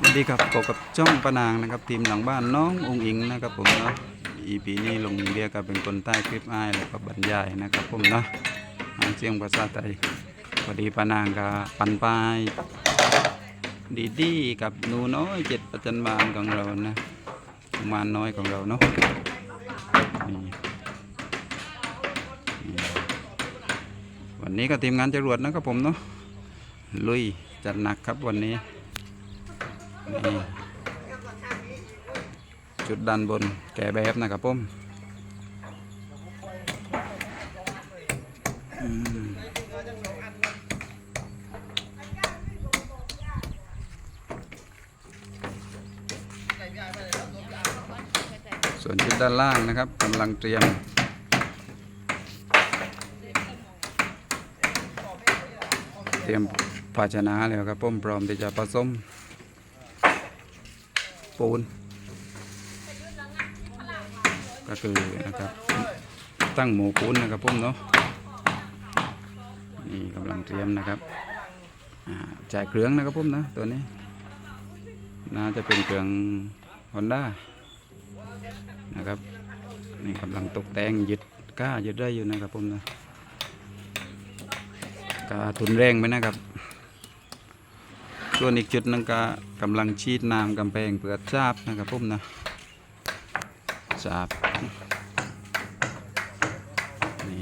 สวัสดีครับพบกับจ้องปะนางนะครับทีมหลังบ้านน้ององอิงนะครับผมเนาะ EP นี้ลงเรียกกับเป็นคนใต้คลิปอ้ายแล้วก็บรรยายนะครับผมเนาะอ่านเสียงภาษาไทยพอดีปะนางกับปันปายดีดีกับหนูน้อยเจ็ดประจันบานของเรานะมาน้อยของเราเนาะนี่วันนี้ก็ทีมงานจรวดนะครับผมเนาะลุยจัดหนักครับวันนี้ จุดด้านบนแก่แบบนะครับผมอืมส่วนจุดด้านล่างนะครับกำลังเตรียมเตรียมภาชนะแล้วครับผมพร้อมที่จะผสม ปูน ก็คือนะครับตั้งหมูปูนนะครับผมเนาะนี่กำลังเตรียมนะครับจ่ายเครื่องนะครับผมนะตัวนี้ น่าจะเป็นเครื่องฮอนด้านะครับนี่กำลังตกแต่งยึดก้ายึดได้อยู่นะครับผมนะกาทุนแรงไปนะครับ ส่วนอีกจุดนึงก็กำลังชีดน้ำกำแพงเพื่อจาบนะครับผมนะจาบนี่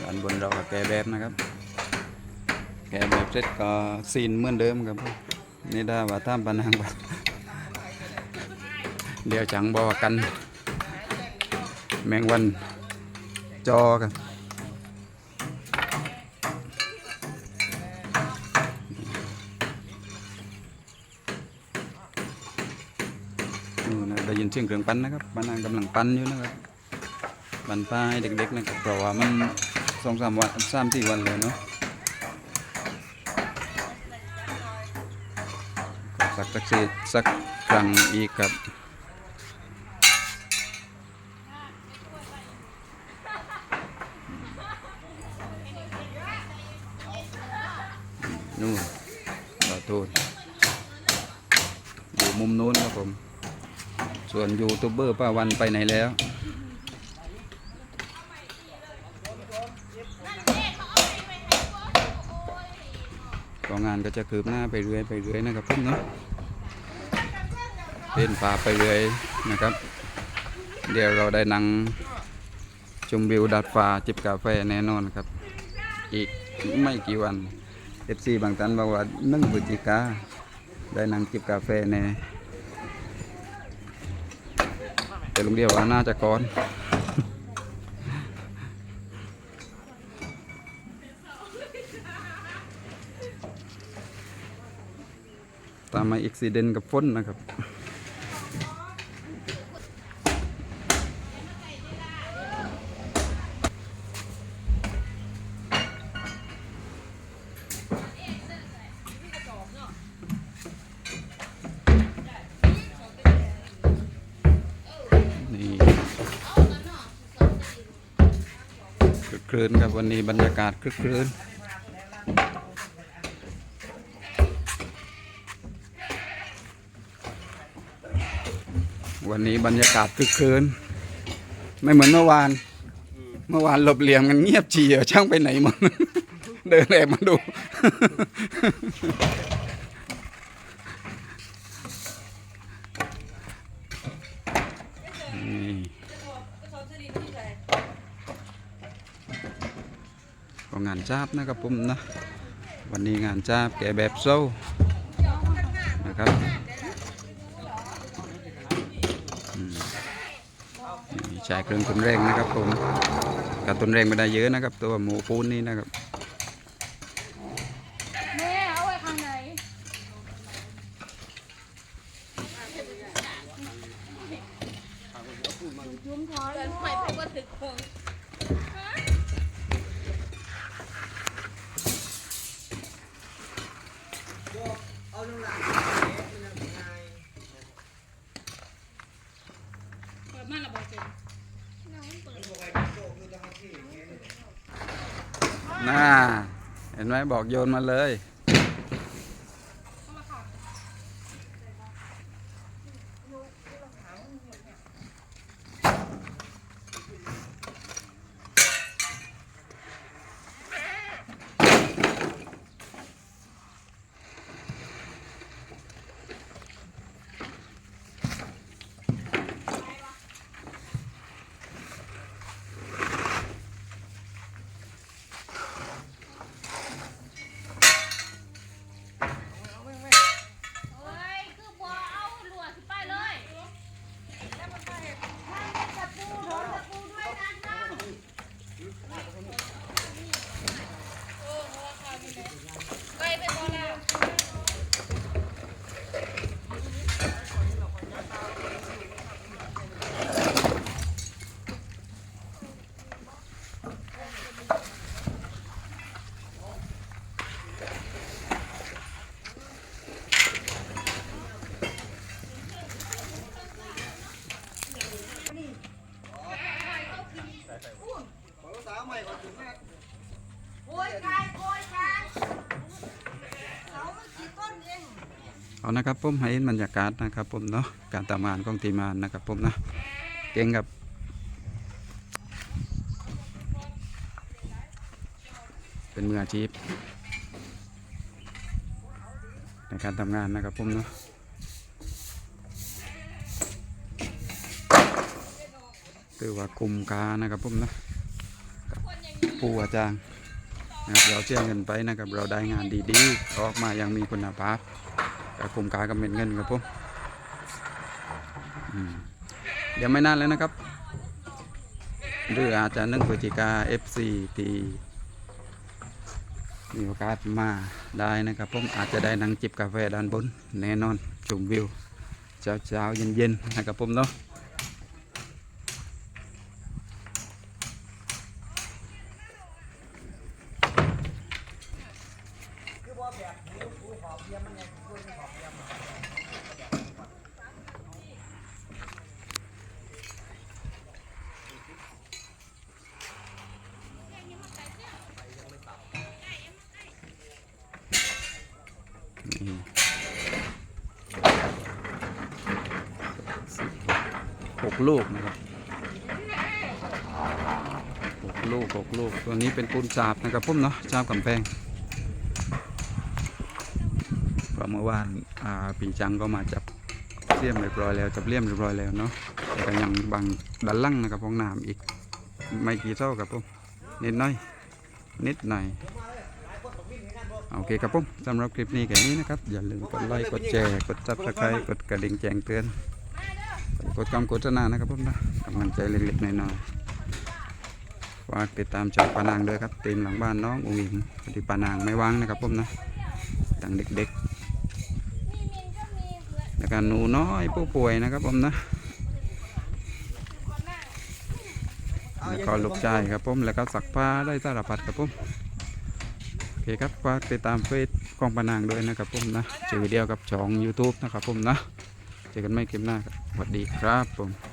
ด้านบนเราก็แกแบบนะครับ แกแบบเสร็จก็ซีนเหมือนเดิมครับนี่ได้ว่าท่ามปานางว่าเดี๋ยวจังบอกกัน แมงวันจอกันนนะได้ยิน เสียงเครื่องปั้นนะครับป้านางกำลังปั้นอยู่นะครับปั้นป้ายเด็กๆนะครับเพราะว่ามันสองสามวันสามสี่วันเลยเนาะสักสักสีสักครั้งอีกครับนู่นขอโทษอยู่มุมนู้นครับผม ส่วนยูทูบเบอร์ป้าวันไปไหนแล้ว ก็งานก็จะคืบหน้าไปเรื่อยไปเรื่อยนะครับเพุ่มเนาะเล่นพาไปเรื่อยนะครับ เดี๋ยวเราได้นั่งชมวิวดัดฟ้าจิบกาแฟแน่นอนครับ อีกไม่กี่วัน FC บางท่านบอกว่านึ่งพฤศจิกาได้นั่งจิบกาแฟแน่ แต่ลุงเดียวว่าน่าจะก้อน ตามมาอุบิเหตุกับฝนนะครับ ครื้นครับวันนี้บรรยากาศคึกครื้นวันนี้บรรยากาศคึกครื้นไม่เหมือนเมื่อวาน เมื่อวานหลบเหลี่ยมกันเงียบเฉียวช่างไปไหนหมดเดินแอบมาดู งานจ้าบนะครับผมนะ วันนี้งานจ้าบแกะแบบโซ่นะครับอืมนี่ใช้เครื่องตุนแรงนะครับผมการตุนแรงไม่ได้เยอะนะครับ ตัวหมูปูนนี่นะครับแม่เอาไว้ข้างไหนยุ่มท้อยเกินไปเพราะว่าถึกคง ดมาและบอกเสร็จน่า เห็นไหมบอกโยนมาเลย เอานะครับผมให้เห็นบรรยากาศนะครับผมเนาะการทำงานของทีมงานนะครับผมนะเก่งครับเป็นมืออาชีพในการทำงานนะครับผมเนาะตือว่าคุมกานะครับผมนะปูอาจารย์นะครับเราเชื่อเงินไปนะครับเราได้งานดีๆออกมาย่างมีคุณภาพ กับคุมการกับเม็ดเงินครับผมเดี๋ยวไม่นานแล้วนะครับ หรืออาจจะนึ่งพฤศจิกา FC ตีมีโอกาสมาได้นะครับผมอาจจะได้นั่งจิบกาแฟด้านบนแน่นอนชมวิวเช้าๆเย็นๆนะครับผมเนาะ นี่ หกลูกนะครับหกลูกหกลูก ตัวนี้เป็นปูนสาบนะครับพุ่มเนาะสาบกำแพงก็เมื่อวานอ่าปีจังก็มาจับเสี่ยมเรียบร้อยแล้วจับเลี่ยมเรียบร้อยแล้วเนาะแต่ก็ยังบางด้านลั่งนะครับห้องน้ำอีกไม่กี่เท่ากับผมนิดหน่อยนิดหน่อยโอเคครับผมสำหรับคลิปนี้แค่นี้นะครับ อย่าลืมกดไลค์กดแชร์กดซับสไครต์กดกระดิ่งแจ้งเตือน กดคำโฆษณานะครับผมนะกำลังใจเล็กๆน้อยๆฝากติดตามช่องปานางด้วยครับทีมหลังบ้านน้องอุ๋งอิงพอดีปานางไม่ว่างนะครับผมนะตั้งเด็กๆแล้วก็หนูน้อยผู้ป่วยนะครับผมนะแล้วก็ลูกชายครับผมแล้วก็สักผ้าได้สารพัดครับผมโอเคครับฝากติดตามเฟซกองปานางด้วยนะครับผมนะชื่อเดียวกับช่อง YouTube นะครับผมนะ เจอกันไม่คลิปหน้าครับสวัสดีครับผม